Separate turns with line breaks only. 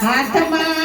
હાથમાં